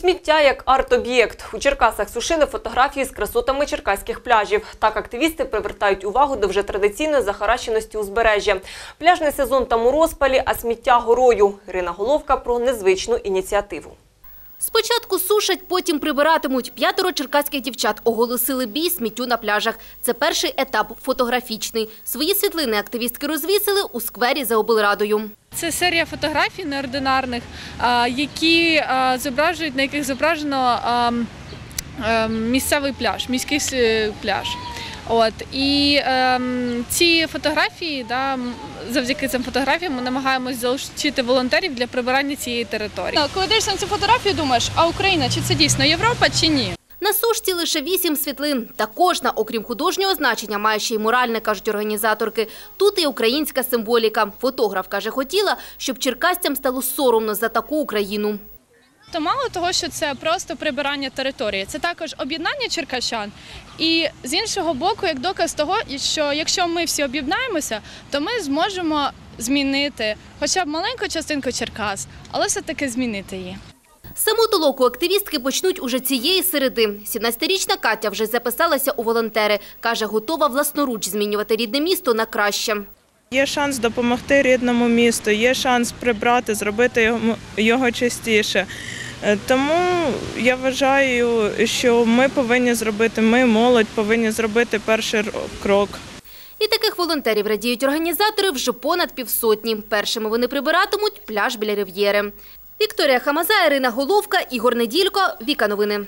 Сміття як арт-об'єкт. У Черкасах сушили фотографії з красотами черкаських пляжів. Так активісти привертають увагу до вже традиційної захаращеності узбережжя. Пляжний сезон там у розпалі, а сміття горою. Ірина Головка про незвичну ініціативу. Спочатку сушать, потім прибиратимуть. П'ятеро черкаських дівчат оголосили бій сміттю на пляжах. Це перший етап фотографічний. Свої світлини активістки розвісили у сквері за облрадою. Це серія фотографій неординарних, які зображують, на яких зображено місцевий пляж, міський пляж. От і ем, ці фотографії, да, завдяки цим фотографіям, ми намагаємось залучити волонтерів для прибирання цієї території. Коли дивишся на цю фотографію, думаєш, а Україна чи це дійсно Європа чи ні? На сушці лише вісім світлин. Та кожна, окрім художнього значення, має ще й моральне, кажуть організаторки. Тут і українська символіка. Фотограф каже, хотіла, щоб черкасцям стало соромно за таку Україну. То мало того, що це просто прибирання території, це також об'єднання черкащан. І з іншого боку, як доказ того, що якщо ми всі об'єднаємося, то ми зможемо змінити хоча б маленьку частинку Черкас, але все-таки змінити її. Саму толоку активістки почнуть уже цієї середи. 17-річна Катя вже записалася у волонтери. Каже, готова власноруч змінювати рідне місто на краще. Є шанс допомогти рідному місту, є шанс прибрати, зробити його, чистіше. Е, Тому я вважаю, що ми повинні зробити, ми, молодь, повинні зробити перший крок. І таких волонтерів радіють організатори вже понад півсотні. Першими вони прибиратимуть пляж біля Рив'єри. Вікторія Хамаза, Ірина Головка, Ігор Неділько. Віка новини.